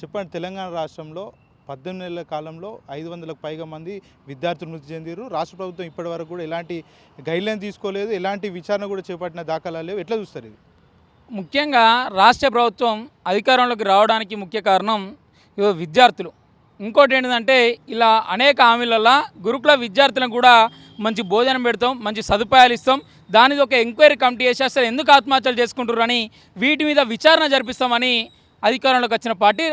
చెప్పండి తెలంగాణ రాష్ట్రంలో పద్దెనిమిది నెలల కాలంలో ఐదు వందలకు పైగా మంది విద్యార్థులు మృతి చెందిరు రాష్ట్ర ప్రభుత్వం ఇప్పటి వరకు కూడా ఎలాంటి గైడ్లైన్ తీసుకోలేదు ఎలాంటి విచారణ కూడా చేపట్టిన దాఖలా లేవు. ఎట్లా చూస్తారు ఇది? ముఖ్యంగా రాష్ట్ర ప్రభుత్వం అధికారంలోకి రావడానికి ముఖ్య కారణం విద్యార్థులు. ఇంకోటి ఏంటంటే ఇలా అనేక హామీలలో గురుకుల విద్యార్థులను కూడా మంచి భోజనం పెడతాం మంచి సదుపాయాలు ఇస్తాం. దానిది ఒక ఎంక్వైరీ కమిటీ చేసేస్తారు అసలు ఎందుకు ఆత్మహత్యలు చేసుకుంటారు అని వీటి మీద విచారణ జరిపిస్తామని అధికారంలోకి వచ్చిన party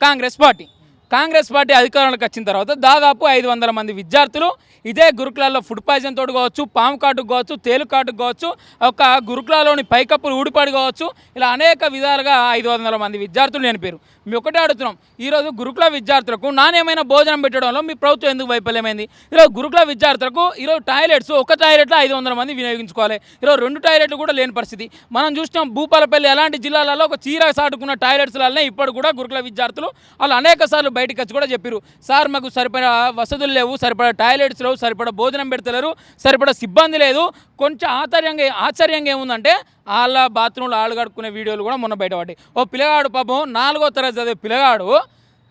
Congress party Congress party అధికారంలోకి వచ్చిన తర్వాత దాదాపు ఐదు వందల మంది విద్యార్థులు ఇదే గురుకులాల్లో ఫుడ్ పాయిజన్ తోటి కావచ్చు పాము కాటుకు కావచ్చు తేలు కాటుకు కావచ్చు ఒక గురుకులాలోని పైకప్పులు ఊడిపడి కావచ్చు ఇలా అనేక విధాలుగా ఐదు వందల మంది విద్యార్థులు నేను పేరు మేము ఒకటే అడుగుతున్నాం ఈరోజు గురుకుల విద్యార్థులకు నాణ్యమైన భోజనం పెట్టడంలో మీ ప్రభుత్వం ఎందుకు వైఫల్యమైంది? ఈరోజు గురుకుల విద్యార్థులకు ఈరోజు టాయిలెట్స్ ఒక టాయిలెట్లో ఐదు వందల మంది వినియోగించుకోవాలి. ఈరోజు రెండు టాయిలెట్లు కూడా లేని పరిస్థితి. మనం చూసినాం భూపాలపల్లి అలాంటి జిల్లాలలో ఒక చీర సాటుకున్న టాయిలెట్స్లనే ఇప్పుడు కూడా గురుకుల విద్యార్థులు వాళ్ళు అనేక సార్లు బయటకు వచ్చి కూడా చెప్పారు సార్ మాకు సరిపడా వసతులు లేవు సరిపడా టాయిలెట్స్ లేవు సరిపడా భోజనం పెడతలేరు సరిపడా సిబ్బంది లేదు. కొంచెం ఆశ్చర్యంగా ఆశ్చర్యంగా ఏముందంటే వాళ్ళ బాత్రూంలో ఆళ్ళు కడుక్కునే వీడియోలు కూడా మొన్న బయటపడ్డాయి ఓ పిల్లగాడు పాపం నాలుగో తరగతి చదివే పిల్లగాడు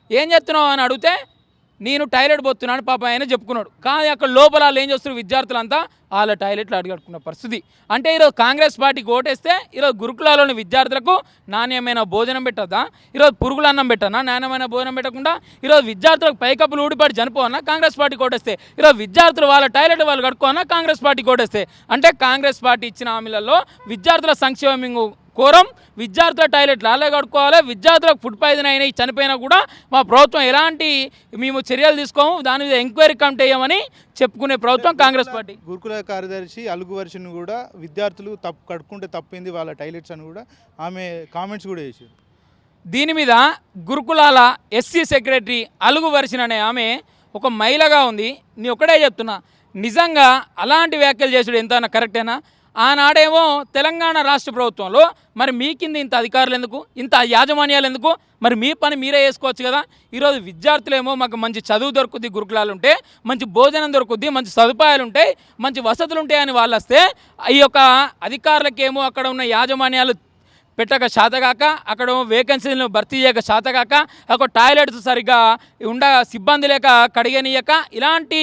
ఏం చేస్తున్నావు? అని అడిగితే నేను టాయిలెట్ పోతున్నాను పాప ఆయన చెప్పుకున్నాడు. కానీ అక్కడ లోపల వాళ్ళు ఏం చేస్తున్నారు? విద్యార్థులంతా వాళ్ళ టాయిలెట్లు అడిగడుకున్న పరిస్థితి. అంటే ఈరోజు కాంగ్రెస్ పార్టీకి ఓటేస్తే ఈరోజు గురుకులాలోని విద్యార్థులకు నాణ్యమైన భోజనం పెట్టద్దా ఈరోజు పురుగుల అన్నం పెట్టనా? నాణ్యమైన భోజనం పెట్టకుండా ఈరోజు విద్యార్థులకు పైకప్పులు ఊడిపడి చనిపోవన్నా కాంగ్రెస్ పార్టీ ఓటేస్తే ఈరోజు విద్యార్థులు వాళ్ళ టాయిలెట్ వాళ్ళు కట్టుకోవన్నా కాంగ్రెస్ పార్టీ ఓటేస్తే అంటే కాంగ్రెస్ పార్టీ ఇచ్చిన హామీలలో విద్యార్థుల సంక్షేమం కోరం. విద్యార్థుల టాయిలెట్లు అలాగే కడుక్కోవాలి. విద్యార్థులకు ఫుడ్ పాయిజన్ అయినాయి చనిపోయినా కూడా మా ప్రభుత్వం ఎలాంటి మేము చర్యలు తీసుకోము దాని మీద ఎంక్వైరీ కమిటీ వేయమని చెప్పుకునే ప్రభుత్వం కాంగ్రెస్ పార్టీ. గురుకుల కార్యదర్శి అలుగు వర్షిని కూడా విద్యార్థులు తప్పు కడుక్కుంటే తప్పింది వాళ్ళ టాయిలెట్స్ అని కూడా ఆమె కామెంట్స్ కూడా చేశారు దీని మీద గురుకులాల ఎస్సీ సెక్రటరీ అలుగు వరిసిన అనే ఆమె ఒక మహిళగా ఉంది. నీ ఒకటే చెప్తున్నా నిజంగా అలాంటి వ్యాఖ్యలు చేసుడు ఎంత కరెక్టేనా? ఆనాడేమో తెలంగాణ రాష్ట్ర ప్రభుత్వంలో మరి మీ కింద ఇంత అధికారులు ఎందుకు? ఇంత యాజమాన్యాలు ఎందుకు? మరి మీ పని మీరే వేసుకోవచ్చు కదా? ఈరోజు విద్యార్థులేమో మాకు మంచి చదువు దొరుకుద్ది గురుకులాలు ఉంటే మంచి భోజనం దొరుకుద్ది మంచి సదుపాయాలు ఉంటాయి మంచి వసతులు ఉంటాయని వాళ్ళు వస్తే ఈ యొక్క అధికారులకేమో అక్కడ ఉన్న యాజమాన్యాలు పెట్టక శాతగాక అక్కడ వేకెన్సీలను భర్తీ చేయక శాతగాక అక్కడ టాయిలెట్స్ సరిగ్గా ఉండ సిబ్బంది లేక కడిగనీయక ఇలాంటి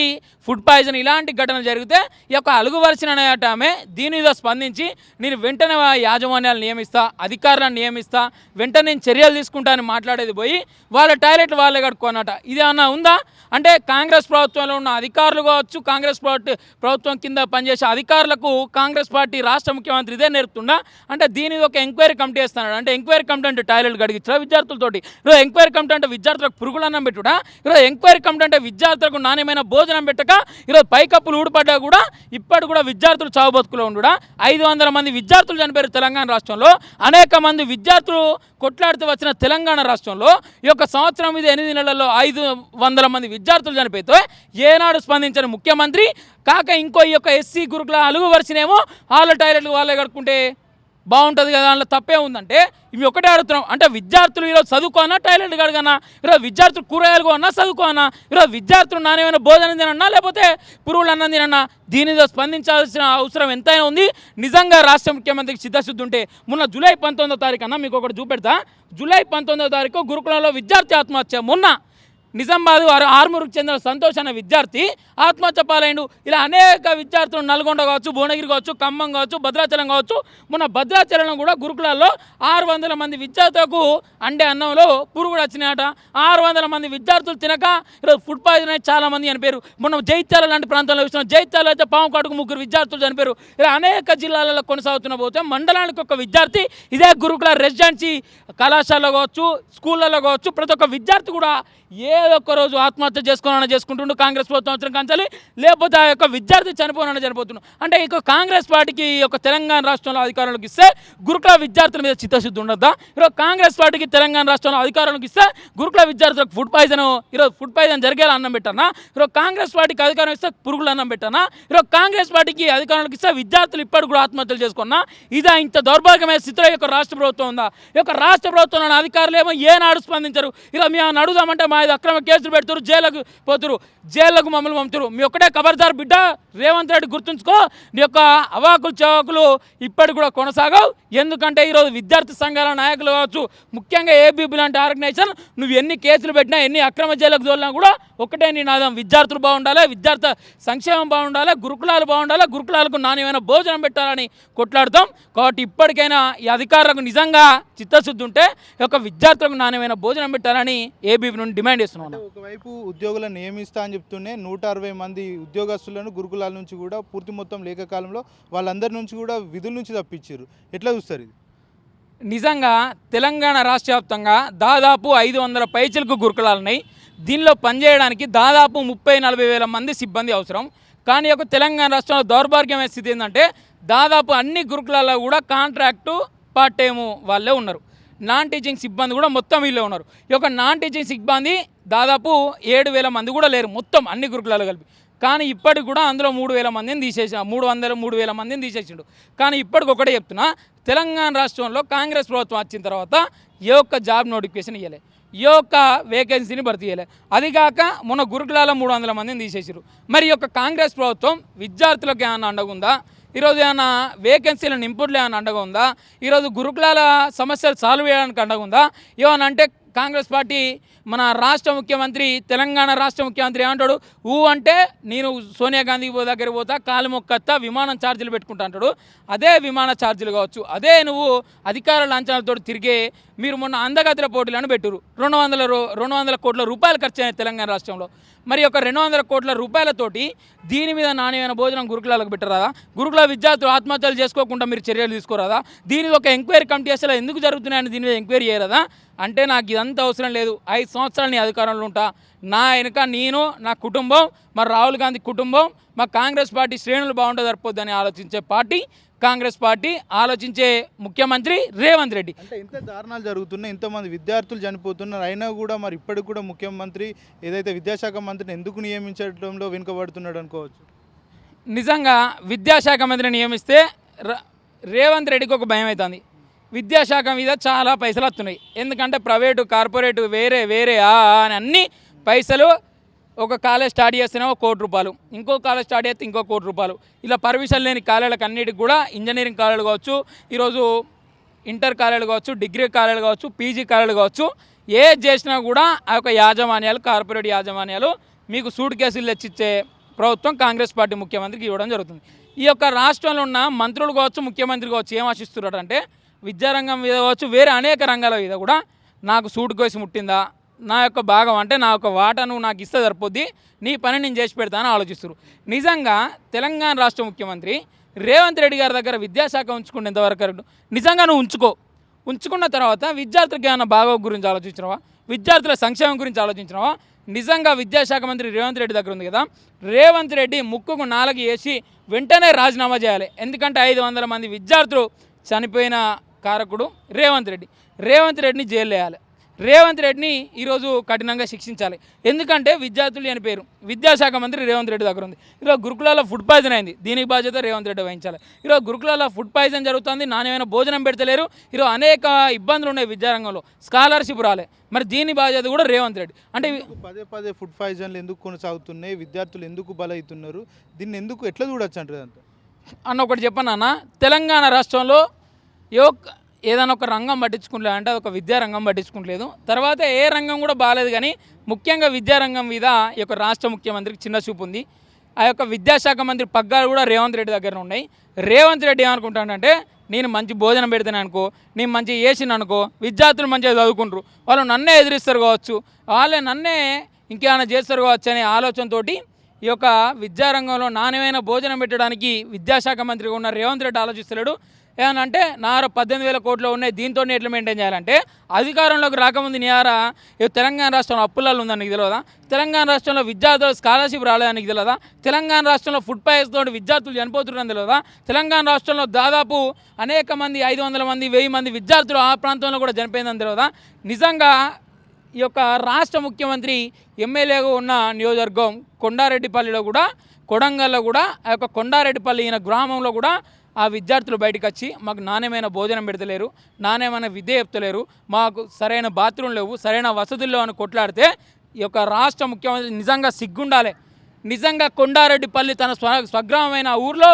ఫుడ్ పాయిజన్ ఇలాంటి ఘటన జరిగితే ఈ యొక్క అలుగువలసిన అనేట ఆమె దీని మీద స్పందించి నేను వెంటనే యాజమాన్యాలు నియమిస్తా అధికారులను నియమిస్తా వెంటనే నేను చర్యలు తీసుకుంటా అని మాట్లాడేది పోయి వాళ్ళ టాయిలెట్ వాళ్ళే కట్టుకోనట ఇది అన్న ఉందా? అంటే కాంగ్రెస్ ప్రభుత్వంలో ఉన్న అధికారులు కావచ్చు కాంగ్రెస్ పార్టీ ప్రభుత్వం కింద పనిచేసే అధికారులకు కాంగ్రెస్ పార్టీ రాష్ట్ర ముఖ్యమంత్రి ఇదే నేర్పుతుండా అంటే దీని ఒక ఎంక్వైరీ కమిటీ వేస్తున్నాడు. అంటే ఎంక్వైరీ కమిటీ అంటే టాయిలెట్ గడిగించరా విద్యార్థులతోటి? ఈరోజు ఎంక్వైరీ కమిటీ అంటే విద్యార్థులకు పురుగులన్నం పెట్టుడా? ఈరోజు ఎంక్వైరీ కమిటీ అంటే విద్యార్థులకు నాణ్యమైన భోజనం పెట్టక ఈరోజు పైకప్పులు ఊడిపడ్డా కూడా ఇప్పటి కూడా విద్యార్థులు చావు బతుకులో ఉండుడా? ఐదు వందల మంది విద్యార్థులు చనిపోయారు తెలంగాణ రాష్ట్రంలో. అనేక మంది విద్యార్థులు కొట్లాడుతూ వచ్చిన తెలంగాణ రాష్ట్రంలో. ఈ యొక్క సంవత్సరం మీద ఎనిమిది నెలల్లో ఐదు వందల మంది విద్యార్థులు చనిపోతే ఏనాడు స్పందించిన ముఖ్యమంత్రి కాక ఇంకో ఈ యొక్క ఎస్సీ గురుకుల అలుగు వరిసినేమో వాళ్ళ టాయిలెట్లు వాళ్ళే కడుక్కుంటే బాగుంటుంది కదా దాంట్లో తప్పే ఉందంటే ఇవి ఒకటే అడుగుతున్నాం. అంటే విద్యార్థులు ఈరోజు చదువుకోనా టాయిలెట్ కడగనా? ఈరోజు విద్యార్థులు కూరగాయలు కొన్నా చదువుకోనా? ఈరోజు విద్యార్థులు నాణ్యమైన భోజనం తినన్నా లేకపోతే పురుగులు అన్నం తినన్నా దీనితో స్పందించాల్సిన అవసరం ఎంతైనా ఉంది. నిజంగా రాష్ట్ర ముఖ్యమంత్రికి చిత్తశుద్ధి ఉంటే మొన్న జూలై పంతొమ్మిదో తారీఖు అన్న మీకు ఒకటి చూపెడతా. జూలై పంతొమ్మిదో తారీఖు గురుకులంలో విద్యార్థి ఆత్మహత్య. మొన్న నిజామాబాద్ వారు ఆర్మూరుకు చెందిన సంతోష్ అనే విద్యార్థి ఆత్మహత్య పాలైండు. ఇలా అనేక విద్యార్థులు నల్గొండ కావచ్చు భువనగిరి కావచ్చు ఖమ్మం కావచ్చు భద్రాచలం కావచ్చు మొన్న భద్రాచలం కూడా గురుకులాల్లో ఆరు వందల మంది విద్యార్థులకు అండే అన్నంలో పురుగుడు వచ్చినాయట. ఆరు వందల మంది విద్యార్థులు తినక ఈరోజు ఫుడ్ పాయిజన్ అయితే చాలామంది చనిపోయారు. మొన్న జైత్యాల లాంటి ప్రాంతంలో చూసిన. జైత్యాల అయితే పాము కాటుకు ముగ్గురు విద్యార్థులు చనిపోయారు. ఇలా అనేక జిల్లాలలో కొనసాగుతున్న పోతే మండలానికి ఒక విద్యార్థి ఇదే గురుకుల రెసిడెన్సీ కళాశాలలో కావచ్చు స్కూళ్ళలో కావచ్చు ప్రతి ఒక్క విద్యార్థి కూడా ఏదో ఒక్కరోజు ఆత్మహత్య చేసుకోవాలని చేసుకుంటుండు కాంగ్రెస్ ప్రభుత్వం వచ్చిన కంచాలి లేకపోతే ఆ యొక్క విద్యార్థి చనిపోవాలని చనిపోతున్నాడు అంటే ఇక కాంగ్రెస్ పార్టీకి ఈ యొక్క తెలంగాణ రాష్ట్రంలో అధికారంలోకి ఇస్తే గురుకుల విద్యార్థుల మీద చిత్తశుద్ధి ఉండద్దా? ఈరోజు కాంగ్రెస్ పార్టీకి తెలంగాణ రాష్ట్రంలో అధికారంలోకి ఇస్తే గురుకుల విద్యార్థులకు ఫుడ్ పాయిజన్ ఈరోజు ఫుడ్ పాయిజన్ జరిగేలా అన్నం పెట్టానా? ఈరోజు కాంగ్రెస్ పార్టీకి అధికారం ఇస్తే పురుగులు అన్నం పెట్టానా? ఈరోజు కాంగ్రెస్ పార్టీకి అధికారంలోకి ఇస్తే విద్యార్థులు ఇప్పటికి కూడా ఆత్మహత్యలు చేసుకున్నా? ఇదా ఇంత దౌర్భాగ్యమైన స్థితిలో యొక్క రాష్ట్ర ప్రభుత్వం ఉందా? ఈ యొక్క రాష్ట్ర ప్రభుత్వంలోని అధికారులు ఏమో ఏనాడు స్పందించరు. ఇలా మేము అడుగుదామంటే మా ఐదు అక్రమ కేసులు పెడుతురు జైలకు పోతురు జైళ్ళకు మమ్మల్ని పంపుతురు మీ ఒక్కటే ఖబర్దార్ బిడ్డ. రేవంత్ రెడ్డి గుర్తుంచుకో నీ యొక్క అవాకులు చవాకులు ఇప్పటికి కూడా కొనసాగవు. ఎందుకంటే ఈరోజు విద్యార్థి సంఘాల నాయకులు కావచ్చు ముఖ్యంగా ఏబీబీ లాంటి ఆర్గనైజేషన్ నువ్వు ఎన్ని కేసులు పెట్టినా ఎన్ని అక్రమ జైలకు తోలినా కూడా ఒకటే నినాదం విద్యార్థులు బాగుండాలి విద్యార్థి సంక్షేమం బాగుండాలి గురుకులాలు బాగుండాలి గురుకులాలకు నాణ్యమైన భోజనం పెట్టాలని కొట్లాడుతాం. కాబట్టి ఇప్పటికైనా ఈ అధికారులకు నిజంగా చిత్తశుద్ధి ఉంటే ఒక యొక్క విద్యార్థులకు నాణ్యమైన భోజనం పెట్టాలని ఏబీపీ నుండి డిమాండ్ చేస్తున్నాను అంటే ఒకవైపు ఉద్యోగులను నియమిస్తా అని చెప్తూనే నూట అరవై మంది ఉద్యోగస్తులను గురుకులాల నుంచి కూడా పూర్తి మొత్తం లేఖకాలంలో వాళ్ళందరి నుంచి కూడా విధుల నుంచి తప్పించారు. ఎట్లా చూస్తారు ఇది? నిజంగా తెలంగాణ రాష్ట్ర వ్యాప్తంగా దాదాపు ఐదు వందల పైచలకు గురుకులాలు ఉన్నాయి. దీనిలో పనిచేయడానికి దాదాపు ముప్పై నలభై వేల మంది సిబ్బంది అవసరం. కానీ ఒక తెలంగాణ రాష్ట్రంలో దౌర్భాగ్యమైన స్థితి ఏంటంటే దాదాపు అన్ని గురుకులాల్లో కూడా కాంట్రాక్టు పార్ట్ టైము వాళ్ళే ఉన్నారు. నాన్ టీచింగ్ సిబ్బంది కూడా మొత్తం వీళ్ళే ఉన్నారు. ఈ యొక్క నాన్ టీచింగ్ సిబ్బంది దాదాపు ఏడు వేల మంది కూడా లేరు. మొత్తం అన్ని గురుకులాలు కలిపి. కానీ ఇప్పటికి కూడా అందులో మూడు వేల మందిని తీసేసా మూడు వందల మూడు వేల మందిని తీసేసిండు. కానీ ఇప్పటికి ఒకటే చెప్తున్నా తెలంగాణ రాష్ట్రంలో కాంగ్రెస్ ప్రభుత్వం వచ్చిన తర్వాత ఏ ఒక్క జాబ్ నోటిఫికేషన్ ఇవ్వలే ఏ ఒక్క వేకెన్సీని భర్తీ చేయలే అది కాక మొన్న గురుకులాల మూడు వందల మందిని తీసేసారు మరి ఈ యొక్క కాంగ్రెస్ ప్రభుత్వం విద్యార్థులకు ఏమైనా అండగుందా? ఈరోజు ఏమైనా వేకెన్సీల నింపుడులు ఏమైనా అండగా ఉందా? ఈరోజు గురుకులాల సమస్యలు సాల్వ్ చేయడానికి అండగా ఉందా? ఏమని అంటే కాంగ్రెస్ పార్టీ మన రాష్ట్ర ముఖ్యమంత్రి తెలంగాణ రాష్ట్ర ముఖ్యమంత్రి ఏమంటాడు? ఊ అంటే నేను సోనియా గాంధీ దగ్గరికి దగ్గర పోతా కాలు మొక్కత్తా విమానం ఛార్జీలు పెట్టుకుంటా అంటాడు. అదే విమాన ఛార్జీలు కావచ్చు అదే నువ్వు అధికార లాంఛనాలతో తిరిగే మీరు మొన్న అందగతిల పోటీలను పెట్టురు రెండు వందల రెండు వందల కోట్ల రూపాయలు ఖర్చు అయినాయి తెలంగాణ రాష్ట్రంలో. మరి ఒక రెండు వందల కోట్ల రూపాయలతోటి దీని మీద నాణ్యమైన భోజనం గురుకులాలకు పెట్టరాదా? గురుకుల విద్యార్థులు ఆత్మహత్యలు చేసుకోకుండా మీరు చర్యలు తీసుకోరాదా? దీని ఒక ఎంక్వైరీ కమిటీ అసలు ఎందుకు జరుగుతున్నాయని దీని మీద ఎంక్వైరీ చేయరాదా? అంటే నాకు ఇదంతా అవసరం లేదు. ఐదు సంవత్సరాలు నీ అధికారంలో ఉంటా. నా వెనుక నేను నా కుటుంబం మరి రాహుల్ గాంధీ కుటుంబం మా కాంగ్రెస్ పార్టీ శ్రేణులు బాగుంటే సరిపోద్దని ఆలోచించే పార్టీ కాంగ్రెస్ పార్టీ ఆలోచించే ముఖ్యమంత్రి రేవంత్ రెడ్డి. అంటే ఇంత దారుణాలు జరుగుతున్నాయి ఇంతమంది విద్యార్థులు చనిపోతున్నారు అయినా కూడా మరి ఇప్పటికి కూడా ముఖ్యమంత్రి ఏదైతే విద్యాశాఖ మంత్రిని ఎందుకు నియమించడంలో వెనుకబడుతున్నాడు అనుకోవచ్చు? నిజంగా విద్యాశాఖ మంత్రిని నియమిస్తే రేవంత్ రెడ్డికి ఒక భయం అవుతుంది విద్యాశాఖ మీద చాలా పైసలు వస్తున్నాయి ఎందుకంటే ప్రైవేటు కార్పొరేటు వేరే వేరే అని అన్ని పైసలు ఒక కాలేజ్ స్టార్ట్ చేస్తేనే ఒక కోటి రూపాయలు. ఇంకో కాలేజ్ స్టార్ట్ చేస్తే ఇంకో కోటి రూపాయలు. ఇలా పర్మిషన్ లేని కాలేజీలకు అన్నిటికి కూడా ఇంజనీరింగ్ కాలేజీలు కావచ్చు ఈరోజు ఇంటర్ కాలేజీలు కావచ్చు డిగ్రీ కాలేజీలు కావచ్చు పీజీ కాలేజీలు కావచ్చు ఏది చేసినా కూడా ఆ యొక్క యాజమాన్యాలు కార్పొరేట్ యాజమాన్యాలు మీకు సూట్ కేసులు తెచ్చిచ్చే ప్రభుత్వం కాంగ్రెస్ పార్టీ ముఖ్యమంత్రికి ఇవ్వడం జరుగుతుంది. ఈ యొక్క రాష్ట్రంలో ఉన్న మంత్రులు కావచ్చు ముఖ్యమంత్రి కావచ్చు ఏం ఆశిస్తున్నారు అంటే విద్యారంగం మీద కావచ్చు వేరే అనేక రంగాల మీద కూడా నాకు సూట్ కేసు ముట్టిందా నా యొక్క భాగం అంటే నా యొక్క వాటను నాకు ఇస్తే సరిపోద్ది. నీ పని నేను చేసి పెడతానని ఆలోచిస్తారు నిజంగా తెలంగాణ రాష్ట్ర ముఖ్యమంత్రి రేవంత్ రెడ్డి గారి దగ్గర విద్యాశాఖ ఉంచుకుంటే ఎంతవరకు నిజంగా నువ్వు ఉంచుకో. ఉంచుకున్న తర్వాత విద్యార్థులకు ఏమైనా భాగం గురించి ఆలోచించినావా? విద్యార్థుల సంక్షేమం గురించి ఆలోచించినావా? నిజంగా విద్యాశాఖ మంత్రి రేవంత్ రెడ్డి దగ్గర ఉంది కదా? రేవంత్ రెడ్డి ముక్కుకు నాలుగు వేసి వెంటనే రాజీనామా చేయాలి. ఎందుకంటే ఐదు వందల మంది విద్యార్థులు చనిపోయిన కారకుడు రేవంత్ రెడ్డి. రేవంత్ రెడ్డిని జైలు వేయాలి. రేవంత్ రెడ్డిని ఈరోజు కఠినంగా శిక్షించాలి. ఎందుకంటే విద్యార్థులు అని పేరు. విద్యాశాఖ మంత్రి రేవంత్ రెడ్డి దగ్గర ఉంది. ఈరోజు గురుకులాల ఫుడ్ పాయిజన్ అయింది. దీనికి బాధ్యత రేవంత్ రెడ్డి వహించాలి. ఈరోజు గురుకులాల ఫుడ్ పాయిజన్ జరుగుతుంది. నాణ్యమైన భోజనం పెడతలేరు. ఈరోజు అనేక ఇబ్బందులు ఉన్నాయి విద్యారంగంలో. స్కాలర్షిప్ రాలే. మరి దీని బాధ్యత కూడా రేవంత్ రెడ్డి. అంటే పదే పదే ఫుడ్ పాయిజన్లు ఎందుకు కొనసాగుతున్నాయి? విద్యార్థులు ఎందుకు బలవుతున్నారు దీన్ని ఎందుకు ఎట్లా చూడొచ్చు అంటారు అంతా అన్న ఒకటి చెప్పను అన్న. తెలంగాణ రాష్ట్రంలో ఒక్క ఏదైనా ఒక రంగం పట్టించుకుంటలేదు అంటే ఒక విద్యారంగం పట్టించుకుంటలేదు. తర్వాత ఏ రంగం కూడా బాగాలేదు కానీ ముఖ్యంగా విద్యారంగం మీద ఈ యొక్క రాష్ట్ర ముఖ్యమంత్రికి చిన్న చూపు ఉంది. ఆ యొక్క విద్యాశాఖ మంత్రి పగ్గాలు కూడా రేవంత్ రెడ్డి దగ్గర ఉన్నాయి. రేవంత్ రెడ్డి ఏమనుకుంటాడంటే నేను మంచి భోజనం పెడతాను అనుకో నేను మంచి వేసిన అనుకో విద్యార్థులు మంచిగా చదువుకుంటారు. వాళ్ళు నన్నే ఎదిరిస్తారు కావచ్చు వాళ్ళే నన్నే ఇంకేమైనా చేస్తారు కావచ్చు అనే ఆలోచనతోటి ఈ యొక్క విద్యారంగంలో నాణ్యమైన భోజనం పెట్టడానికి విద్యాశాఖ మంత్రిగా ఉన్న రేవంత్ రెడ్డి ఏమనంటే నార పద్దెనిమిది వేల కోట్లు ఉన్నాయి దీంతో ఎట్లా మెయింటైన్ చేయాలంటే అధికారంలోకి రాకముందు నియారా ఈ తెలంగాణ రాష్ట్రంలో అప్పులలో ఉందని నీకు తెలియదా తెలంగాణ రాష్ట్రంలో విద్యార్థులు స్కాలర్షిప్ రాలేదానికి తెలియదా తెలంగాణ రాష్ట్రంలో ఫుడ్ పాయిస్ తోటి విద్యార్థులు చనిపోతున్నారని తెలియదా తెలంగాణ రాష్ట్రంలో దాదాపు అనేక మంది ఐదు వందల మంది వెయ్యి మంది విద్యార్థులు ఆ ప్రాంతంలో కూడా చనిపోయిందని తెలియదా నిజంగా ఈ యొక్క రాష్ట్ర ముఖ్యమంత్రి ఎమ్మెల్యేగా ఉన్న నియోజకవర్గం కొండారెడ్డిపల్లిలో కూడా కొడంగల్లో కూడా ఆ యొక్క కొండారెడ్డిపల్లి ఈయన గ్రామంలో కూడా ఆ విద్యార్థులు బయటకు వచ్చి మాకు నాణ్యమైన భోజనం పెడతలేరు నాణ్యమైన విద్య చెప్తలేరు మాకు సరైన బాత్రూమ్ లేవు సరైన వసతులు లేవు అని కొట్లాడితే ఈ యొక్క రాష్ట్ర ముఖ్యమంత్రి నిజంగా సిగ్గుండాలి. నిజంగా కొండారెడ్డిపల్లి తన స్వ స్వగ్రామమైన ఊర్లో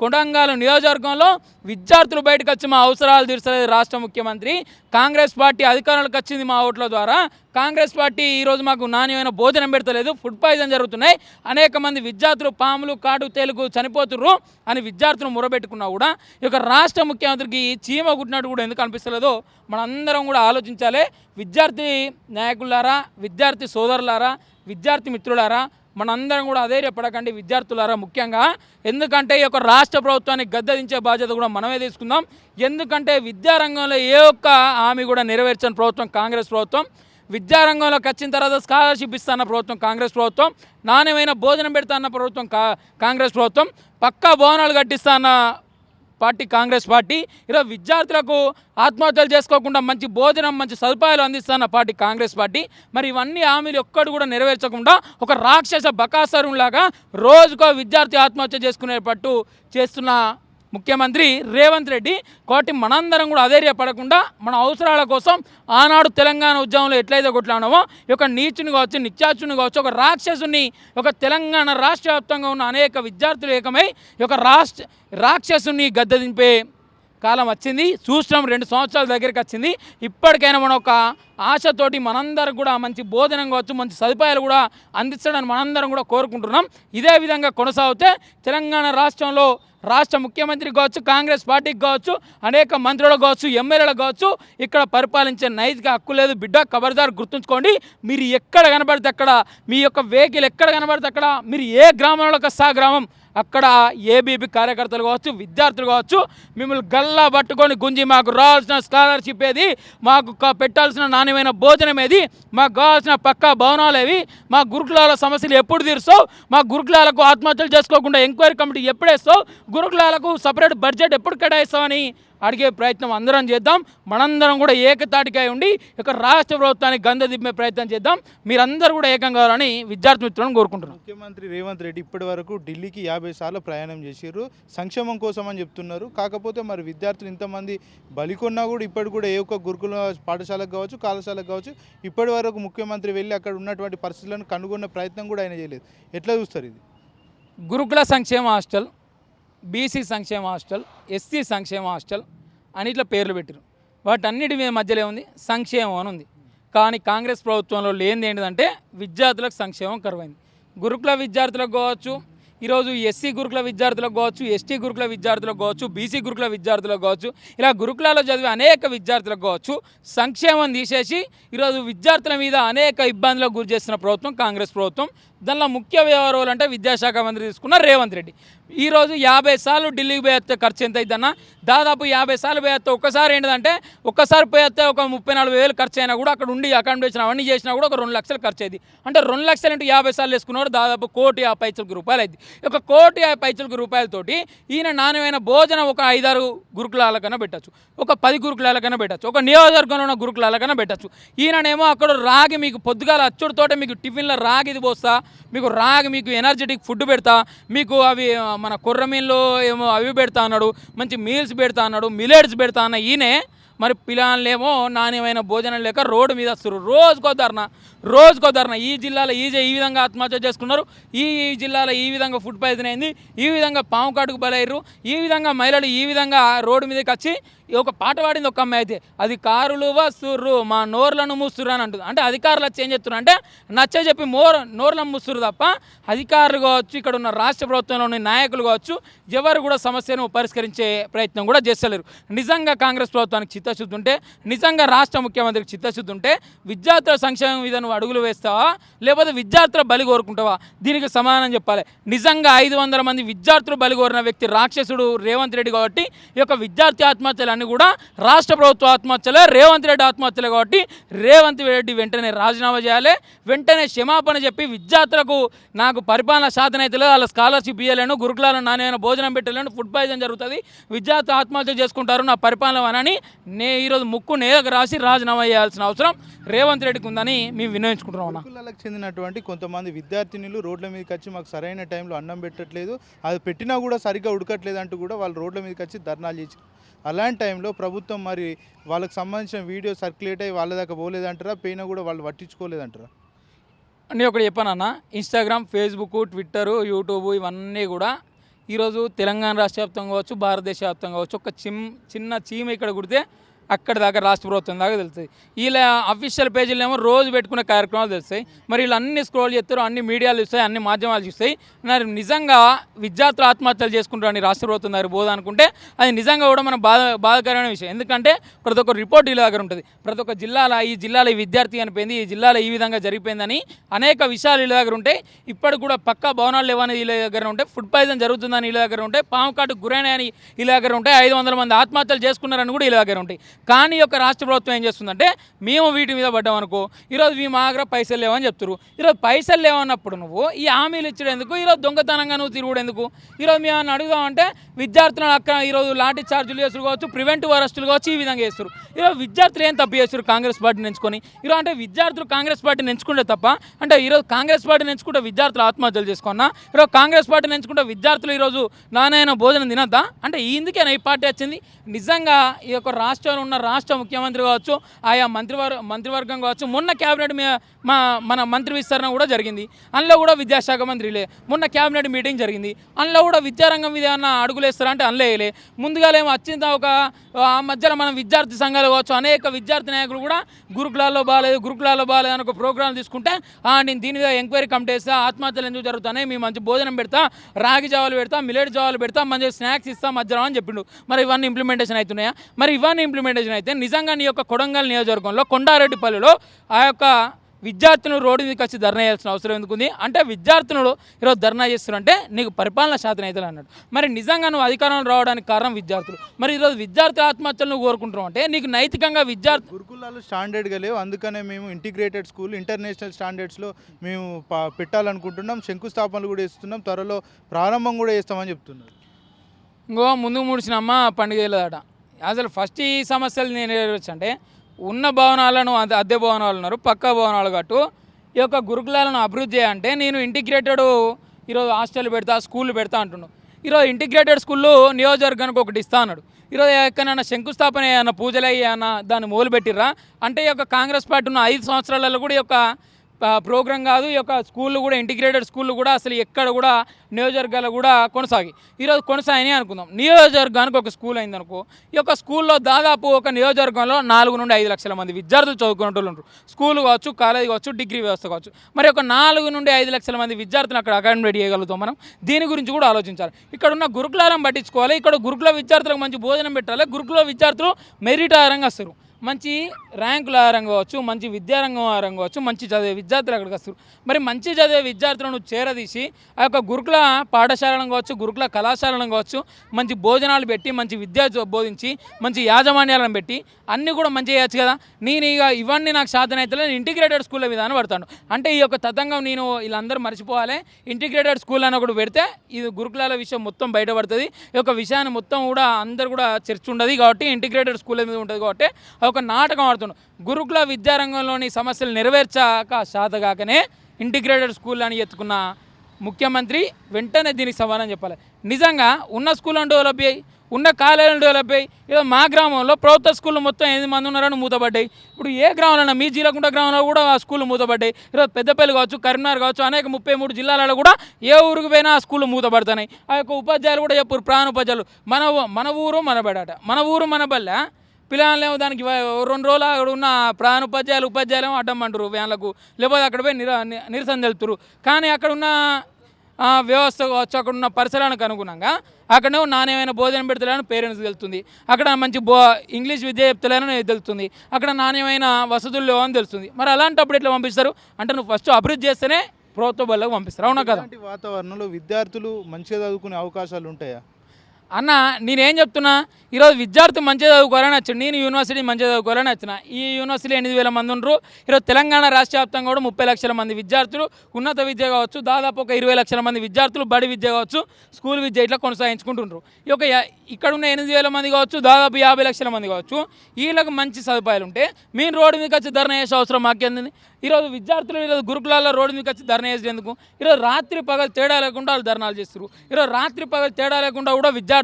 కొండంగాల నియోజకవర్గంలో విద్యార్థులు బయటకు వచ్చి మా అవసరాలు తీర్చలేదు రాష్ట్ర ముఖ్యమంత్రి. కాంగ్రెస్ పార్టీ అధికారంలోకి వచ్చింది మా ఓట్ల ద్వారా. కాంగ్రెస్ పార్టీ ఈరోజు మాకు నాణ్యమైన భోజనం పెడతలేదు. ఫుడ్ పాయిజన్ జరుగుతున్నాయి. అనేక మంది విద్యార్థులు పాములు కాటు తేలుగు చనిపోతుర్రు అని విద్యార్థులు మురబెట్టుకున్నా కూడా ఈ యొక్క రాష్ట్ర ముఖ్యమంత్రికి చీమ కుట్టినట్టు కూడా ఎందుకు అనిపిస్తలేదో మనందరం కూడా ఆలోచించాలి. విద్యార్థి నాయకులారా విద్యార్థి సోదరులారా విద్యార్థి మిత్రులారా మనందరం కూడా అధైర్య పడకండి విద్యార్థులారా ముఖ్యంగా. ఎందుకంటే ఈ యొక్క రాష్ట్ర ప్రభుత్వాన్ని గద్దదించే బాధ్యత కూడా మనమే తీసుకుందాం. ఎందుకంటే విద్యారంగంలో ఏ ఒక్క హామీ కూడా నెరవేర్చని ప్రభుత్వం కాంగ్రెస్ ప్రభుత్వం. విద్యారంగంలోకి వచ్చిన తర్వాత స్కాలర్షిప్ ఇస్తాన్న ప్రభుత్వం కాంగ్రెస్ ప్రభుత్వం. నాణ్యమైన భోజనం పెడతా అన్న ప్రభుత్వం కా కాంగ్రెస్ ప్రభుత్వం. పక్కా భవనాలు కట్టిస్తా అన్న పార్టీ కాంగ్రెస్ పార్టీ. ఈరోజు విద్యార్థులకు ఆత్మహత్యలు చేసుకోకుండా మంచి భోజనం మంచి సదుపాయాలు అందిస్తున్న పార్టీ కాంగ్రెస్ పార్టీ. మరి ఇవన్నీ హామీలు ఒక్కడు కూడా నెరవేర్చకుండా ఒక రాక్షస బకాసరులాగా రోజుకో విద్యార్థి ఆత్మహత్య చేసుకునేటట్టు చేస్తున్న ముఖ్యమంత్రి రేవంత్ రెడ్డి. కాబట్టి మనందరం కూడా అధైర్య పడకుండా మన అవసరాల కోసం ఆనాడు తెలంగాణ ఉద్యమంలో ఎట్లయితే కొట్లాడామో ఒక యొక్క నీచుని కావచ్చు నిత్యాచుని కావచ్చు ఒక రాక్షసుని ఒక తెలంగాణ రాష్ట్ర వ్యాప్తంగా ఉన్న అనేక విద్యార్థులు ఏకమై ఒక రాష్ట్ర రాక్షసుని గద్దె దింపే కాలం వచ్చింది చూసినాం రెండు సంవత్సరాల దగ్గరికి వచ్చింది. ఇప్పటికైనా మనం ఒక ఆశతోటి మనందరం కూడా మంచి భోజనం కావచ్చు మంచి సదుపాయాలు కూడా అందించడానికి మనందరం కూడా కోరుకుంటున్నాం. ఇదే విధంగా కొనసాగితే తెలంగాణ రాష్ట్రంలో రాష్ట్ర ముఖ్యమంత్రి కావచ్చు కాంగ్రెస్ పార్టీకి కావచ్చు అనేక మంత్రులకు కావచ్చు ఎమ్మెల్యేలకు కావచ్చు ఇక్కడ పరిపాలించే నైతిక హక్కు లేదు. బిడ్డ కబర్దారు గుర్తుంచుకోండి. మీరు ఎక్కడ కనబడితే అక్కడ మీ యొక్క వెహికల్ ఎక్కడ కనబడితే అక్కడ మీరు ఏ గ్రామంలో ఒక ఆ గ్రామం అక్కడ ఏబీపీ కార్యకర్తలు కావచ్చు విద్యార్థులు కావచ్చు మిమ్మల్ని గల్లా పట్టుకొని గుంజి మాకు రావాల్సిన స్కాలర్షిప్ ఏది మాకు పెట్టాల్సిన నాణ్యమైన భోజనం ఏది మాకు కావాల్సిన పక్కా భవనాలు ఏవి మా గురుకులాల సమస్యలు ఎప్పుడు తీరుస్తావు మా గురుకులాలకు ఆత్మహత్యలు చేసుకోకుండా ఎంక్వైరీ కమిటీ ఎప్పుడేస్తావు గురుకులాలకు సపరేట్ బడ్జెట్ ఎప్పుడు కేటాయిస్తామని అడిగే ప్రయత్నం అందరం చేద్దాం. మనందరం కూడా ఏకతాటికై ఉండి ఇక రాష్ట్ర ప్రభుత్వానికి గంధ దింపే ప్రయత్నం చేద్దాం. మీరందరూ కూడా ఏకం కావాలని విద్యార్థి మిత్రులను కోరుకుంటున్నాం. ముఖ్యమంత్రి రేవంత్ రెడ్డి ఇప్పటి వరకు ఢిల్లీకి యాభై సార్లు ప్రయాణం చేసిర్రు. సంక్షేమం కోసం అని చెప్తున్నారు. కాకపోతే మరి విద్యార్థులు ఇంతమంది బలికొన్నా కూడా ఇప్పటి కూడా ఏ ఒక్క గురుకుల పాఠశాలకు కావచ్చు కళాశాలకు కావచ్చు ఇప్పటి వరకు ముఖ్యమంత్రి వెళ్ళి అక్కడ ఉన్నటువంటి పరిస్థితులను కనుగొన్న ప్రయత్నం కూడా ఆయన చేయలేదు. ఎట్లా చూస్తారు ఇది? గురుకుల సంక్షేమ హాస్టల్ బీసీ సంక్షేమ హాస్టల్ ఎస్సీ సంక్షేమ హాస్టల్ అని ఇట్లా పేర్లు పెట్టారు వాటన్నిటి మీద మధ్యలో ఉంది సంక్షేమం అని ఉంది. కానీ కాంగ్రెస్ ప్రభుత్వంలో లేనిది ఏంటిదంటే విద్యార్థులకు సంక్షేమం కరువైంది. గురుకుల విద్యార్థులకు కావచ్చు ఈరోజు ఎస్సీ గురుకుల విద్యార్థులకు కావచ్చు ఎస్టీ గురుకుల విద్యార్థులకు కావచ్చు బీసీ గురుకుల విద్యార్థులకు కావచ్చు ఇలా గురుకులాలో చదివే అనేక విద్యార్థులకు కావచ్చు సంక్షేమం తీసేసి ఈరోజు విద్యార్థుల మీద అనేక ఇబ్బందులకు గురి చేస్తున్న ప్రభుత్వం కాంగ్రెస్ ప్రభుత్వం. దానిలో ముఖ్య వ్యవహారాలు అంటే విద్యాశాఖ మంత్రి తీసుకున్న రేవంత్ రెడ్డి. ఈరోజు యాభై సార్లు ఢిల్లీకి పోయేస్తే ఖర్చు ఎంత అయిందన్న దాదాపు యాభై సార్లు పోయేస్తే ఒక్కసారి ఏంటంటే ఒక్కసారి పోయేస్తే ఒక ముప్పై నలభై వేలు ఖర్చు అయినా కూడా అక్కడ ఉండి అకామిడేషన్ అవన్నీ చేసినా కూడా ఒక రెండు లక్షలు ఖర్చు అయింది. అంటే రెండు లక్షలు ఇంటూ యాభై సార్లు వేసుకున్నాడు దాదాపు కోటి యాభై పైచలకు రూపాయలు అయింది. ఒక కోటి యాభై పైచలకు రూపాయలతోటి ఈయన నాణ్యమైన భోజనం ఒక ఐదారు గురుకులాలకైనా పెట్టచ్చు. ఒక పది గురుకులాలకైనా పెట్టచ్చు. ఒక నియోజకవర్గంలో ఉన్న గురుకులాలకైనా పెట్టచ్చు. ఈయననేమో అక్కడ రాగి మీకు పొద్దుగాల అచ్చుడితోటే మీకు టిఫిన్లో రాగిది పోస్తా మీకు రాగి మీకు ఎనర్జెటిక్ ఫుడ్ పెడతా మీకు అవి మన కుర్రమీన్లు ఏమో అవి పెడతా అన్నాడు మంచి మీల్స్ పెడతా అన్నాడు మిలెట్స్ పెడతా అన్న ఈయనే మరి పిల్లలేమో నాణ్యమైన భోజనం లేక రోడ్డు మీద వస్తారు రోజుకో ధర్నా రోజుకో ధర్నా. ఈ జిల్లాలో ఈ ఈ విధంగా ఆత్మహత్య చేసుకున్నారు. ఈ ఈ జిల్లాలో ఈ విధంగా ఫుడ్ పాయిజన్ అయింది. ఈ విధంగా పాము కాటుకు బలయ్యారు ఈ విధంగా మహిళలు ఈ విధంగా రోడ్డు మీదకి వచ్చి ఒక పాట పాడింది ఒక అమ్మాయి అయితే. అధికారులు వస్తుర్రు మా నోర్లను మూస్తుర్రు అని అంటుంది. అంటే అధికారులు వచ్చి ఏం చెప్తున్నారు అంటే నచ్చ చెప్పి మోర్ నోర్లను మూస్తురు తప్ప అధికారులు కావచ్చు ఇక్కడ ఉన్న రాష్ట్ర ప్రభుత్వంలోని నాయకులు కావచ్చు ఎవరు కూడా సమస్యను పరిష్కరించే ప్రయత్నం కూడా చేస్తలేరు. నిజంగా కాంగ్రెస్ ప్రభుత్వానికి చిత్తశుద్ధి ఉంటే నిజంగా రాష్ట్ర ముఖ్యమంత్రికి చిత్తశుద్ధి ఉంటే విద్యార్థుల సంక్షేమం మీద నువ్వు అడుగులు వేస్తావా? లేకపోతే విద్యార్థుల బలి కోరుకుంటావా? దీనికి సమాధానం చెప్పాలి. నిజంగా ఐదు వందల మంది విద్యార్థులు బలి కోరిన వ్యక్తి రాక్షసుడు రేవంత్ రెడ్డి కాబట్టి ఈ యొక్క విద్యార్థి ఆత్మహత్యలన్నీ కూడా రాష్ట్ర ప్రభుత్వ ఆత్మహత్యలే రేవంత్ రెడ్డి ఆత్మహత్యలే కాబట్టి రేవంత్ రెడ్డి వెంటనే రాజీనామా చేయాలి. వెంటనే క్షమాపణ చెప్పి విద్యార్థులకు నాకు పరిపాలన సాధన అయితే లేదు. వాళ్ళ స్కాలర్షిప్ ఇవ్వలేను గురుకులాలను నాణ్యమైన భోజనం పెట్టలేను ఫుడ్ పాయిజన్ జరుగుతుంది. విద్యార్థులు ఆత్మహత్య చేసుకుంటారు నా పరిపాలన అని నే ఈరోజు ముక్కు నేలకు రాసి రాజీనామా చేయాల్సిన అవసరం రేవంత్ రెడ్డికి ఉందని మేము వినియోగించుకుంటున్నాం గురుకులాలకు చెందినటువంటి కొంతమంది విద్యార్థినులు రోడ్ల మీదకి వచ్చి మాకు సరైన టైంలో అన్నం పెట్టట్లేదు. అది పెట్టినా కూడా సరిగ్గా ఉడకట్లేదు అంటూ కూడా వాళ్ళు రోడ్ల మీదకి వచ్చి ధర్నాలు చేసి అలాంటి టైంలో ప్రభుత్వం మరి వాళ్ళకి సంబంధించిన వీడియో సర్క్యులేట్ అయ్యి వాళ్ళ దాకా పోలేదంటారా? పోయినా కూడా వాళ్ళు పట్టించుకోలేదంటారా? నేను ఒకటి చెప్పానన్న ఇన్స్టాగ్రామ్ ఫేస్బుక్ ట్విట్టర్ యూట్యూబ్ ఇవన్నీ కూడా ఈరోజు తెలంగాణ రాష్ట్ర వ్యాప్తంగా కావచ్చు భారతదేశ వ్యాప్తంగా కావచ్చు ఒక చిమ్ చిన్న చీమ ఇక్కడ కుడితే అక్కడ దాకా రాష్ట్ర ప్రభుత్వం దాకా తెలుస్తుంది వీళ్ళ అఫీషియల్ పేజీలు ఏమో రోజు పెట్టుకునే కార్యక్రమాలు తెలుస్తాయి. మరి వీళ్ళు అన్ని స్క్రోల్ చేస్తారు అన్ని మీడియాలు చూస్తాయి అన్ని మాధ్యమాలు చూస్తాయి. మరి నిజంగా విద్యార్థులు ఆత్మహత్యలు చేసుకుంటారని రాష్ట్ర ప్రభుత్వం దగ్గర బోధ అనుకుంటే అది నిజంగా కూడా మన బాధ బాధాకరమైన విషయం. ఎందుకంటే ప్రతి ఒక్క రిపోర్ట్ వీళ్ళ దగ్గర ఉంటుంది. ప్రతి ఒక్క జిల్లాలో ఈ జిల్లాలో ఈ విద్యార్థి అనిపోయింది ఈ జిల్లాలో ఈ విధంగా జరిగిపోయిందని అనేక విషయాలు వీళ్ళ దగ్గర ఉంటాయి. ఇప్పటికి కూడా పక్కా భవనాలు లేవని వీళ్ళ దగ్గర ఉంటాయి ఫుడ్ పాయిజన్ జరుగుతుందని వీళ్ళ దగ్గర ఉంటాయి పాము కాటు గురైనాయని వీళ్ళ దగ్గర ఉంటాయి ఐదు వందల మంది ఆత్మహత్యలు చేసుకున్నారని కూడా వీళ్ళ దగ్గర ఉంటాయి. కానీ ఈ యొక్క రాష్ట్ర ప్రభుత్వం ఏం చేస్తుందంటే మేము వీటి మీద పడ్డాం అనుకో ఈరోజు మీ మా దగ్గర పైసలు లేవని చెప్తారు ఈరోజు పైసలు లేవన్నప్పుడు నువ్వు ఈ హామీలు ఇచ్చడం ఎందుకు? ఈరోజు దొంగతనంగా నువ్వు తిరుగుడు ఎందుకు? ఈరోజు మేము ఏమన్నా అడుగుదామంటే విద్యార్థులను అక్కడ ఈరోజు లాఠీ చార్జీలు చేస్తారు కావచ్చు ప్రివెంటివ్ అరెస్టులు కావచ్చు ఈ విధంగా చేస్తారు ఈరోజు విద్యార్థులు ఏం తప్పు చేస్తారు కాంగ్రెస్ పార్టీని ఎంచుకొని? ఈరోజు అంటే విద్యార్థులు కాంగ్రెస్ పార్టీని ఎంచుకుంటే తప్ప అంటే ఈరోజు కాంగ్రెస్ పార్టీని ఎంచుకుంటే విద్యార్థులు ఆత్మహత్యలు చేసుకున్నా ఈరోజు కాంగ్రెస్ పార్టీని ఎంచుకుంటే విద్యార్థులు ఈరోజు నాణ్యమైన భోజనం తినద్దా? అంటే ఇందుకేనా ఈ పార్టీ వచ్చింది? నిజంగా ఈ యొక్క రాష్ట్రంలో ఉన్న రాష్ట్ర ముఖ్యమంత్రి కావచ్చు ఆయా మంత్రివర్ మంత్రివర్గం కావచ్చు మొన్న క్యాబినెట్ మా మన మంత్రి విస్తరణ కూడా జరిగింది. అందులో కూడా విద్యాశాఖ మంత్రిలే మొన్న క్యాబినెట్ మీటింగ్ జరిగింది. అందులో కూడా విద్యారంగం మీద ఏమన్నా అడుగులేస్తారా అంటే అందులో ముందుగా ఏమో వచ్చింది ఒక ఆ మధ్యలో మనం విద్యార్థి సంఘాలు కావచ్చు అనేక విద్యార్థి నాయకులు కూడా గురుకులాల్లో బాగాలేదు గురుకులాల్లో బాగాలేదు అని ఒక ప్రోగ్రాం తీసుకుంటే ఆ, నేను దీని మీద ఎంక్వైరీ కమిటీ వేస్తా ఆత్మహత్యలు ఎందుకు జరుగుతున్నాయి మీ మంచి భోజనం పెడతా రాగి జావాలు పెడతా మిలెట్ జావాలు పెడతా మంచి స్నాక్స్ ఇస్తా మధ్యాహ్నం అని చెప్పిండు. మరి ఇవన్నీ ఇంప్లిమెంటేషన్ అవుతున్నాయా? మరి ఇవన్నీ ఇంప్లిమెంటేషన్ అయితే నిజంగా నీ యొక్క కొడంగల్ నియోజకవర్గంలో కొండారెడ్డిపల్లిలో ఆ యొక్క విద్యార్థులు రోడ్డు మీదకి వచ్చి ధర్నా చేయాల్సిన అవసరం ఎందుకుంది? అంటే విద్యార్థులు ఈరోజు ధర్నా చేస్తున్నారంటే నీకు పరిపాలన శాతం అవుతుంది అన్నాడు. మరి నిజంగా నువ్వు అధికారంలో రావడానికి కారణం విద్యార్థులు. మరి ఈరోజు విద్యార్థుల ఆత్మహత్యలు నువ్వు కోరుకుంటున్నావు అంటే నీకు నైతికంగా విద్యార్థి గురుకులాలు స్టాండర్డ్గా లేవు. అందుకనే మేము ఇంటిగ్రేటెడ్ స్కూల్ ఇంటర్నేషనల్ స్టాండర్డ్స్లో మేము పెట్టాలనుకుంటున్నాం. శంకుస్థాపనలు కూడా చేస్తున్నాం. త్వరలో ప్రారంభం కూడా చేస్తామని చెప్తున్నారు. ఇంకో ముందుకు ముడిచిన అమ్మ పండుగ వెళ్ళదట అసలు ఫస్ట్ ఈ సమస్యలు నేను అంటే ఉన్న భవనాలను అద్దె అద్దె భవనాలు ఉన్నారు పక్కా భవనాలు కట్టు ఈ యొక్క గురుకులాలను అభివృద్ధి చేయాలంటే నేను ఇంటిగ్రేటెడ్ ఈరోజు హాస్టల్ పెడతా స్కూల్ పెడతా అంటున్నాను ఈరోజు ఇంటిగ్రేటెడ్ స్కూల్లో నియోజకవర్గానికి ఒకటి ఇస్తా అన్నాడు. ఈరోజు ఎక్కడైనా శంకుస్థాపన ఏమైనా పూజలు అయ్యానా దాన్ని మొదలు పెట్టిర్రా అంటే ఈ యొక్క కాంగ్రెస్ పార్టీ ఉన్న ఐదు సంవత్సరాలలో కూడా ఈ యొక్క ప్రోగ్రాం కాదు ఈ యొక్క స్కూళ్ళు కూడా ఇంటిగ్రేటెడ్ స్కూళ్ళు కూడా అసలు ఎక్కడ కూడా నియోజకవర్గాలు కూడా కొనసాగి ఈరోజు కొనసాగినాయి అనుకుందాం. నియోజకవర్గానికి ఒక స్కూల్ అయిందనుకో ఈ యొక్క స్కూల్లో దాదాపు ఒక నియోజకవర్గంలో నాలుగు నుండి ఐదు లక్షల మంది విద్యార్థులు చదువుకునే ఉంటారు స్కూల్ కావచ్చు కాలేజ్ కావచ్చు డిగ్రీ వ్యవస్థ కావచ్చు. మరి ఒక నాలుగు నుండి ఐదు లక్షల మంది విద్యార్థులు అక్కడ అకామిడేట్ చేయగలుగుతాం మనం. దీని గురించి కూడా ఆలోచించాలి. ఇక్కడ ఉన్న గురుకులాలను పట్టించుకోవాలి. ఇక్కడ గురుకుల విద్యార్థులకు మంచి భోజనం పెట్టాలి. గురుకుల విద్యార్థులు మెరిట్ ఆధారంగా వస్తారు. మంచి ర్యాంకుల రంగం కావచ్చు మంచి విద్యారంగం రంగం కావచ్చు మంచి చదివే విద్యార్థులు అక్కడికి వస్తారు. మరి మంచి చదివే విద్యార్థులను చేరదీసి ఆ యొక్క గురుకుల పాఠశాలను కావచ్చు గురుకుల కళాశాలను కావచ్చు మంచి భోజనాలు పెట్టి మంచి విద్య బోధించి మంచి యాజమాన్యాలను పెట్టి అన్నీ కూడా మంచి చేయొచ్చు కదా? నేను ఇక ఇవన్నీ నాకు సాధన అయితే నేను ఇంటిగ్రేటెడ్ స్కూల్ విధానం పడతాను. అంటే ఈ యొక్క తతంగం నేను వీళ్ళందరూ మర్చిపోవాలి. ఇంటిగ్రేటెడ్ స్కూల్ అని ఒకటి పెడితే ఇది గురుకులాల విషయం మొత్తం బయటపడుతుంది. ఈ యొక్క విషయాన్ని మొత్తం కూడా అందరు కూడా చర్చ ఉండదు కాబట్టి ఇంటిగ్రేటెడ్ స్కూల్ మీద ఉంటుంది కాబట్టి ఒక నాటకం ఆడుతున్నాడు గురుకుల విద్యారంగంలోని సమస్యలు నెరవేర్చాక శాతగాకనే ఇంటిగ్రేటెడ్ స్కూల్ అని ఎత్తుకున్న ముఖ్యమంత్రి వెంటనే దీనికి సమాధానం చెప్పాలి. నిజంగా ఉన్న స్కూల్ డెవలప్ అయ్యి ఉన్న కాలేజీలు డెవలప్ అయ్యి ఏదో మా గ్రామంలో ప్రభుత్వ స్కూళ్ళు మొత్తం ఎనిమిది మంది ఉన్నారని మూతపడ్డాయి. ఇప్పుడు ఏ గ్రామంలో మీ జీలకుంట గ్రామంలో కూడా ఆ స్కూళ్ళు మూతపడ్డాయి. ఈరోజు పెద్దపల్లి కావచ్చు కరీంనగర్ కావచ్చు అనేక ముప్పై మూడు జిల్లాలలో కూడా ఏ ఊరికి పోయినా ఆ స్కూళ్ళు మూతపడుతున్నాయి. ఆ యొక్క ఉపాధ్యాయులు కూడా చెప్పారు ప్రాణ ఉపాధ్యాయులు మన మన ఊరు మన బడాట. మన ఊరు మన బల్ల పిల్లలేమో దానికి రెండు రోజులు అక్కడ ఉన్న ప్రధాన ఉపాధ్యాయులు ఉపాధ్యాయులు అడ్డం అంటారు వ్యాన్లకు. లేకపోతే అక్కడ పోయి నిర నిరసన తెలుతురు కానీ అక్కడ ఉన్న వ్యవస్థ కావచ్చు అక్కడ ఉన్న పరిసరానికి అనుగుణంగా అక్కడ నాణ్యమైన భోజనం పెడతలేని పేరెంట్స్ తెలుస్తుంది. అక్కడ మంచి బో ఇంగ్లీష్ విద్య చెప్తలేనని తెలుస్తుంది. అక్కడ నాణ్యమైన వసతులు లేవని తెలుస్తుంది. మరి అలాంటప్పుడు ఎట్లా పంపిస్తారు? అంటే నువ్వు ఫస్ట్ అభివృద్ధి చేస్తేనే ప్రభుత్వ బళ్ళకు పంపిస్తారు. అవునా కదా? వాతావరణంలో విద్యార్థులు మంచిగా చదువుకునే అవకాశాలు ఉంటాయా? అన్న నేనేం చెప్తున్నా? ఈరోజు విద్యార్థి మంచిగా చదువుకోవాలని వచ్చింది నేను యూనివర్సిటీ మంచిగా చదువుకోవాలని వచ్చిన. ఈ యూనివర్సిటీ ఎనిమిది వేల మంది ఉండరు. ఈరోజు తెలంగాణ రాష్ట్ర వ్యాప్తంగా కూడా ముప్పై లక్షల మంది విద్యార్థులు ఉన్నత విద్య కావచ్చు దాదాపు ఒక ఇరవై లక్షల మంది విద్యార్థులు బడి విద్య కావచ్చు స్కూల్ విద్య ఇట్లా కొనసాగించుకుంటుండ్రు. ఈ యొక్క ఇక్కడ ఉన్న ఎనిమిది వేల మంది కావచ్చు దాదాపు యాభై లక్షల మంది కావచ్చు వీళ్ళకి మంచి సదుపాయాలు ఉంటే మేము రోడ్డు మీదకి వచ్చి ధర్నా చేసే అవసరం మాకేంది ఈరోజు విద్యార్థులు ఈరోజు గురుకులాల్లో రోడ్డు మీదకి వచ్చి ధర్నా చేసేందుకు? ఈరోజు రాత్రి పగలు తేడా లేకుండా వాళ్ళు ధర్నాలు చేస్తారు ఈరోజు రాత్రి పగలు తేడా లేకుండా కూడా విద్యార్థులు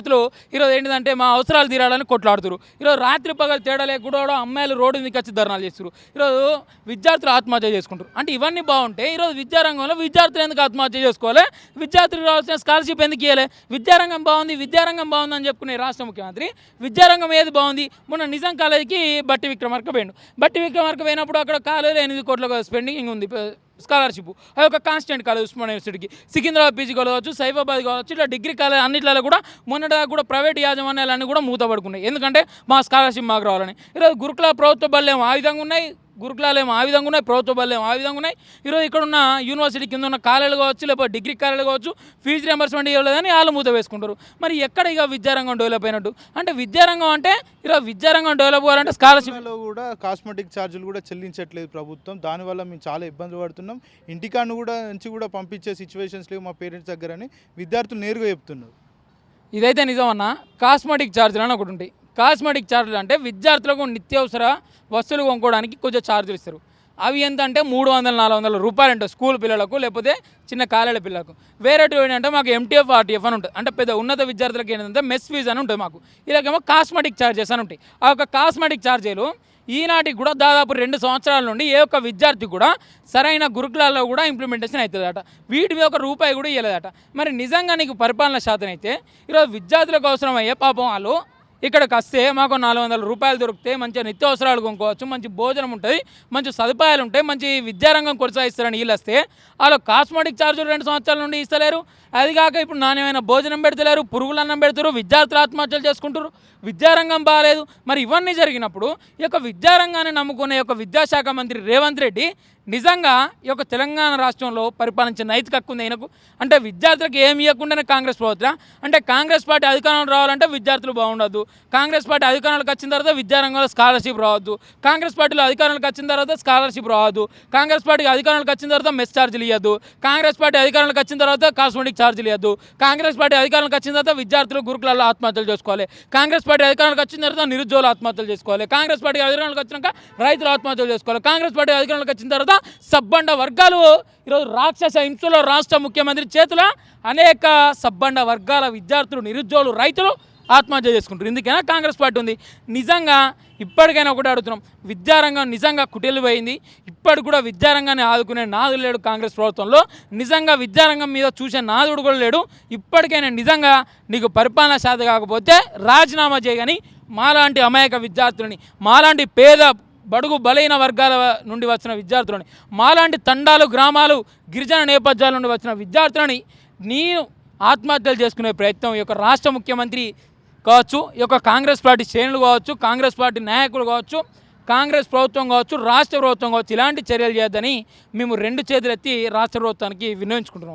ఈరోజు ఏంటిదంటే మా అవసరాలు తీరాలని కొట్లాడుతారు. ఈరోజు రాత్రి పగలు తేడా లేకుండా కూడా అమ్మాయిలు రోడ్డు మీదకి వచ్చి ధర్నాలు చేస్తారు. ఈరోజు విద్యార్థులు ఆత్మహత్య చేసుకుంటారు. అంటే ఇవన్నీ బాగుంటే ఈరోజు విద్యారంగంలో విద్యార్థులు ఎందుకు ఆత్మహత్య చేసుకోవాలి? విద్యార్థులకు రావాల్సిన స్కాలర్షిప్ ఎందుకు ఇవ్వాలి విద్యారంగం బాగుంది విద్యారంగం బాగుంది అని చెప్పుకునే రాష్ట్ర ముఖ్యమంత్రి విద్యారంగం ఏది బాగుంది? మొన్న నిజాం కాలేజీకి బట్టి విక్రమార్క పోయిండు. బట్టి విక్రమార్క పోయినప్పుడు అక్కడ కాలేజీలో ఎనిమిది కోట్ల స్పెండింగ్ ఉంది. స్కాలర్షిప్. అది ఒక కాన్స్టెంట్ కాలేజ్ ఉస్మాన్ యూనివర్సిటీకి. సికింద్రాబాద్ పీజీ కావచ్చు సైబాబాద్ కావచ్చు ఇట్లా డిగ్రీ కాలేజ్ అన్నిట్లలో కూడా మొన్నటిదాకా కూడా ప్రైవేట్ యాజమాన్యాలన్నీ కూడా మూతపడుకున్నాయి. ఎందుకంటే మా స్కాలర్షిప్ మాకు రావాలని. ఈరోజు గురుకుల ప్రభుత్వ బళ్ళు ఏమో ఆ విధంగా ఉన్నాయి. గురుకులాలు ఏమో ఆ విధంగా ఉన్నాయి ప్రభుత్వ ఏమో ఆ విధంగా ఉన్నాయి. ఈరోజు ఇక్కడ ఉన్న యూనివర్సిటీ కింద ఉన్న కాలేజీలు కావచ్చు లేకపోతే డిగ్రీ కాలేజీలు కావచ్చు ఫీజు రియంబర్స్మెంట్ ఇవ్వలేదని వాళ్ళు మూత వేసుకుంటారు. మరి ఎక్కడ ఇక విద్యారంగం డెవలప్ అయినట్టు? అంటే విద్యారంగం అంటే ఈరోజు విద్యారంగం డెవలప్ కావాలంటే స్కాలర్షిప్లో కూడా కాస్మెటిక్ ఛార్జీలు కూడా చెల్లించట్లేదు ప్రభుత్వం. దానివల్ల మేము చాలా ఇబ్బందులు పడుతున్నాం. ఇంటికాన్ని కూడా నుంచి కూడా పంపించే సిచ్యువేషన్స్ లేవు మా పేరెంట్స్ దగ్గర అని విద్యార్థులు నేరుగా చెప్తున్నారు. ఇదైతే నిజమన్నా? కాస్మెటిక్ ఛార్జీలు అని ఒకటి ఉంటాయి. కాస్మెటిక్ ఛార్జీలు అంటే విద్యార్థులకు నిత్యావసర వస్తువులు కొనుక్కోవడానికి కొంచెం ఛార్జీలు ఇస్తారు. అవి ఎంత అంటే మూడు వందల నాలుగు వందల రూపాయలు ఉంటాయి స్కూల్ పిల్లలకు లేకపోతే చిన్న కాలేజీ పిల్లలకు. వేరేటివి ఏంటంటే మాకు ఎంటీఎఫ్ ఆర్టీఎఫ్ అని ఉంటుంది అంటే పెద్ద ఉన్నత విద్యార్థులకు ఏంటంటే మెస్ ఫీజ్ అని ఉంటుంది మాకు. ఇలాగేమో కాస్మెటిక్ ఛార్జెస్ అని ఉంటాయి. ఆ యొక్క కాస్మెటిక్ ఛార్జీలు ఈనాటికి కూడా దాదాపు రెండు సంవత్సరాల నుండి ఏ ఒక్క విద్యార్థి కూడా సరైన గురుకులాల్లో కూడా ఇంప్లిమెంటేషన్ అవుతుందట. వీటి మీద ఒక రూపాయి కూడా ఇవ్వలేదట. మరి నిజంగా నీకు పరిపాలన శాతం అయితే ఈరోజు విద్యార్థులకు అవసరమయ్యే పాపం వాళ్ళు ఇక్కడికి వస్తే మాకు నాలుగు వందల రూపాయలు దొరికితే మంచి నిత్యావసరాలు కొనుక్కోవచ్చు మంచి భోజనం ఉంటుంది మంచి సదుపాయాలు ఉంటాయి మంచి విద్యారంగం కొనసాగిస్తారని వీళ్ళు వస్తే వాళ్ళు కాస్మెటిక్ ఛార్జీలు రెండు సంవత్సరాల నుండి ఇస్తలేరు. అది కాక ఇప్పుడు నాణ్యమైన భోజనం పెడతలేరు పురుగులు అన్నం పెడతారు విద్యార్థులు ఆత్మహత్యలు చేసుకుంటారు విద్యారంగం బాగాలేదు మరి ఇవన్నీ జరిగినప్పుడు ఈ యొక్క విద్యారంగాన్ని నమ్ముకునే యొక్క విద్యాశాఖ మంత్రి రేవంత్ రెడ్డి నిజంగా ఈ యొక్క తెలంగాణ రాష్ట్రంలో పరిపాలించే నైతిక హక్కు ఉంది ఆయనకు అంటే విద్యార్థులకు ఏమి ఇవ్వకుండానే కాంగ్రెస్ ప్రభుత్వం. అంటే కాంగ్రెస్ పార్టీ అధికారంలో రావాలంటే విద్యార్థులు బాగుండదు కాంగ్రెస్ పార్టీ అధికారంలోకి వచ్చిన తర్వాత విద్యారంగంలో స్కాలర్షిప్ రావద్దు. కాంగ్రెస్ పార్టీలో అధికారంలోకి వచ్చిన తర్వాత స్కాలర్షిప్ రావద్దు. కాంగ్రెస్ పార్టీ అధికారంలోకి వచ్చిన తర్వాత మెస్ ఛార్జీలు ఇవ్వద్దు కాంగ్రెస్ పార్టీ అధికారంలోకి వచ్చిన తర్వాత కాస్మెటిక్ ఛార్జీలు ఇవ్వద్దు కాంగ్రెస్ పార్టీ అధికారంలోకి వచ్చిన తర్వాత విద్యార్థులు గురుకులాల్లో ఆత్మహత్యలు చేసుకోవాలి. కాంగ్రెస్ పార్టీ అధికారంలోకి వచ్చిన తర్వాత నిరుద్యోగులు ఆత్మహత్యలు చేసుకోవాలి. కాంగ్రెస్ పార్టీ అధికారంలోకి వచ్చినాక రైతులు ఆత్మహత్యలు చేసుకోవాలి. కాంగ్రెస్ పార్టీ అధికారంలోకి వచ్చిన తర్వాత సబ్బండ వర్గాలు ఈరోజు రాక్షస హింసలో రాష్ట్ర ముఖ్యమంత్రి చేతుల అనేక సబ్బండ వర్గాల విద్యార్థులు నిరుద్యోగులు రైతులు ఆత్మహత్య చేసుకుంటారు ఎందుకైనా కాంగ్రెస్ పార్టీ ఉంది? నిజంగా ఇప్పటికైనా ఒకటి అడుగుతున్నాం. విద్యారంగం నిజంగా కుటిలిపోయింది. ఇప్పటి కూడా విద్యారంగాన్ని ఆదుకునే నాదుడు లేడు కాంగ్రెస్ ప్రభుత్వంలో. నిజంగా విద్యారంగం మీద చూసే నాదుడు కూడా లేడు. ఇప్పటికైనా నిజంగా నీకు పరిపాలన సాధ కాకపోతే రాజీనామా చేయగని మాలాంటి అమాయక విద్యార్థులని మాలాంటి పేద బడుగు బలైన వర్గాల నుండి వచ్చిన విద్యార్థులని మాలాంటి తండాలు గ్రామాలు గిరిజన నేపథ్యాల నుండి వచ్చిన విద్యార్థులని నేను ఆత్మహత్యలు చేసుకునే ప్రయత్నం ఈ యొక్క రాష్ట్ర ముఖ్యమంత్రి కావచ్చు ఈ యొక్క కాంగ్రెస్ పార్టీ శ్రేణులు కావచ్చు కాంగ్రెస్ పార్టీ నాయకులు కావచ్చు కాంగ్రెస్ ప్రభుత్వం కావచ్చు రాష్ట్ర ప్రభుత్వం కావచ్చు ఇలాంటి చర్యలు చేయొద్దని మేము రెండు చేతులు ఎత్తి రాష్ట్ర ప్రభుత్వానికి వినియోగించుకుంటున్నాం